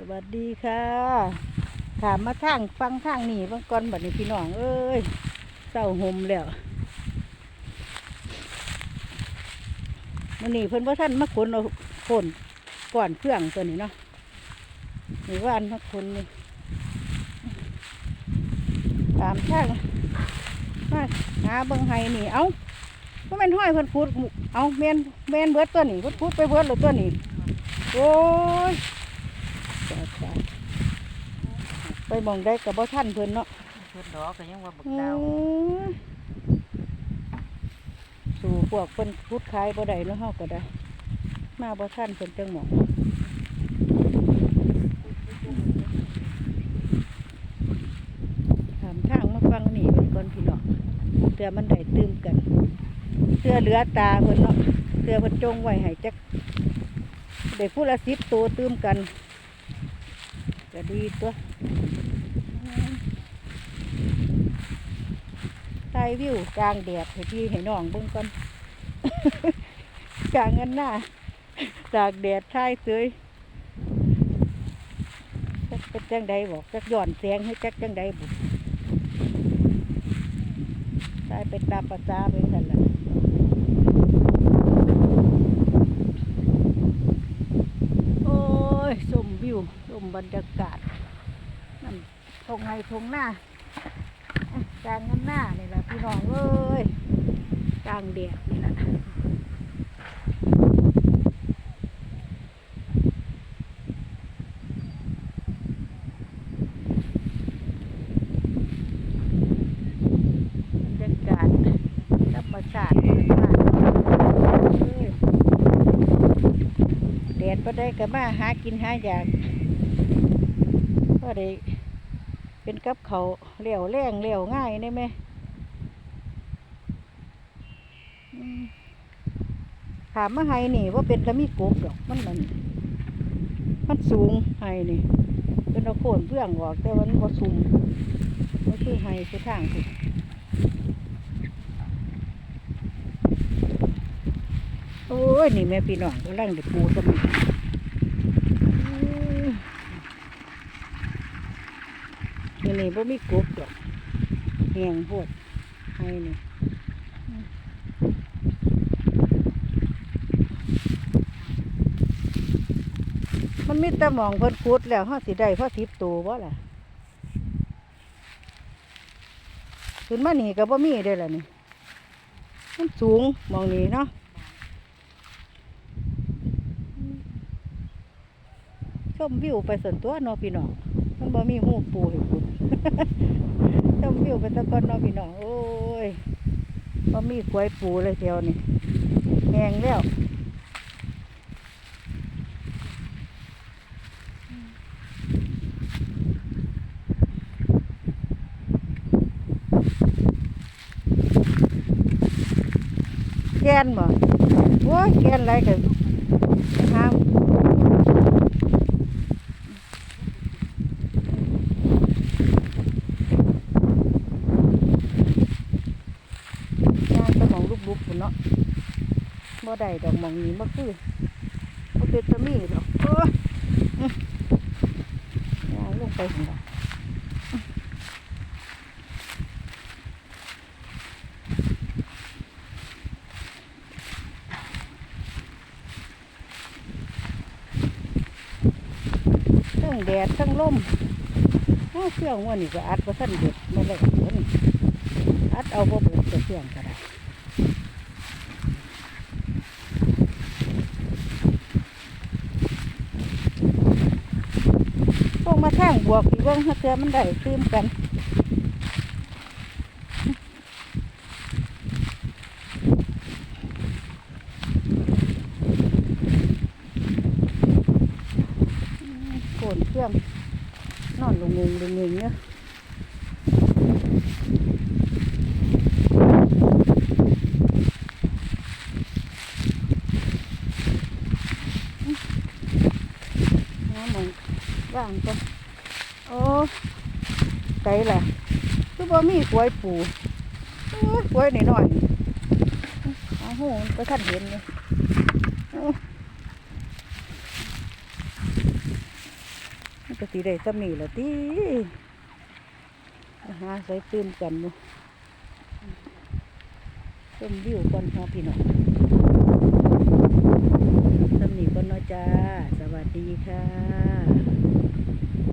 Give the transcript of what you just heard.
สวัสดีค่ะถามมาทางฟังทางนี่บางก่อนบัดนี้พี่น้องเอ้ยเศร้าห่มแล้วมันนี่เพิ่นว่าท่านมาขนเอาขนก่อนเครื่องตัวนี้เนาะหรือว่าอันมาขนนี่ตามทางมาหาเบิ่งไห้นี่เอ้าก็แม่นห้อยเพิ่นพูดเอ้าแม่นแม่นเบิดตัวนี้เพิ่นพูดไปเบิดเลยตัวนี้โอ้ย ไปหมองได้กับบ่ท่านเพิ่นเนาะเพิ่นดอกก็ยังว่าบักอืดาวมสู่พวกเพิ่นพุดขายบ่ได้เนาะเฮาก็ได้ มาบ่ท่านเพิ่นจังหมองถามทางมาฟังนี่เพิ่นก่อนพี่น้องเตือมันได้ตื่มกันเตือเหลือตาเพิ่นเนาะเตือเพิ่นจงไว้ให้จักได้ผู้ละสิบตัวตื้มกัน ก็ดีตัวใต้วิวกลางแดดให้พี่ให้น้องเบิ่งก่อนกลางเงินหน้าตากแดดชายเสยจักเป็นจังใดบอกจักย่อนแสงให้จักจังใดบุตายไปตามภาษาไปกันละ โอ้ ยชมวิวชมบรรยากาศนั่นทงไห้ทงหน้ากลางน้ำหน้านี่แหละพี่น้องเอ้ยกลางแดดนี่แหละบรรยากาศธรรมชาติธรรมชาติเอ้ย แดดพอได้ก็มาหากินหาอยากก็ได้เป็นกับเขาวเลี้ยวแรงเลี้ยวง่ายได้ไหมถามมาไฮนี่ว่าเป็นกระมีกบดอกมันมันมันสูงไฮนี่เป็นเอาโคนเพื่องออกแต่วันบ่สูงมันคือไฮคือทางสิโอ้ย นี่แม่พี่น้องกำลังเด็กปูสมิง นี่นี่บ่มีกบดอกแหงโพดไฮนี่มันมีแต่มองเพิ่นขุดแล้วเฮาสิได้พอสิบตัวบ่ล่ะขึ้นมานี่ก็บ่มีได้ล่ะนี่มันสูงมองนี้เนาะชมวิวไปส่วนตัวเนาะพี่น้องมันบ่มีหูปูให้ ชมวิวไปตะกอนเนาะพี่น้องโอ้ยบ่มีขวยปูเลยเทียวนี่แหงแล้วแกนบ่โอ้ยแกนไรกันหาม ย่างสมองลูกบุกพุ่นเนาะบ่ได้ดอกมองนี้บ่คือบ่เป็นตะมีดอกโอ้ยอื้อย่างลงไปพุ่นดอกทั้งแดดทั้งลมเครื่องวันนี้ก็อัดว่าท่านเด็ดมาเลยเดี๋ยวนี้อัดเอาบ่เบิดจะเครื่องก็ได้พ วกมาแท่งบวกอีกเบิ่งเตือมันได้ตื้มกันโกนเครื่องนอนลงงงลงงงเนี่ยว่างก็ ไกลละคือบ่มีกล้วยปูกล้วยหน่อยๆโอ้โหไปทันเห็นเลยมัตีได้ซ้ำนี่ละตีหาใส่ตื่นกันมั้งต้มวิวก่อนพอพี่น้องซ้ำนี่ก่อนนาะจ้า สวัสดีค่ะ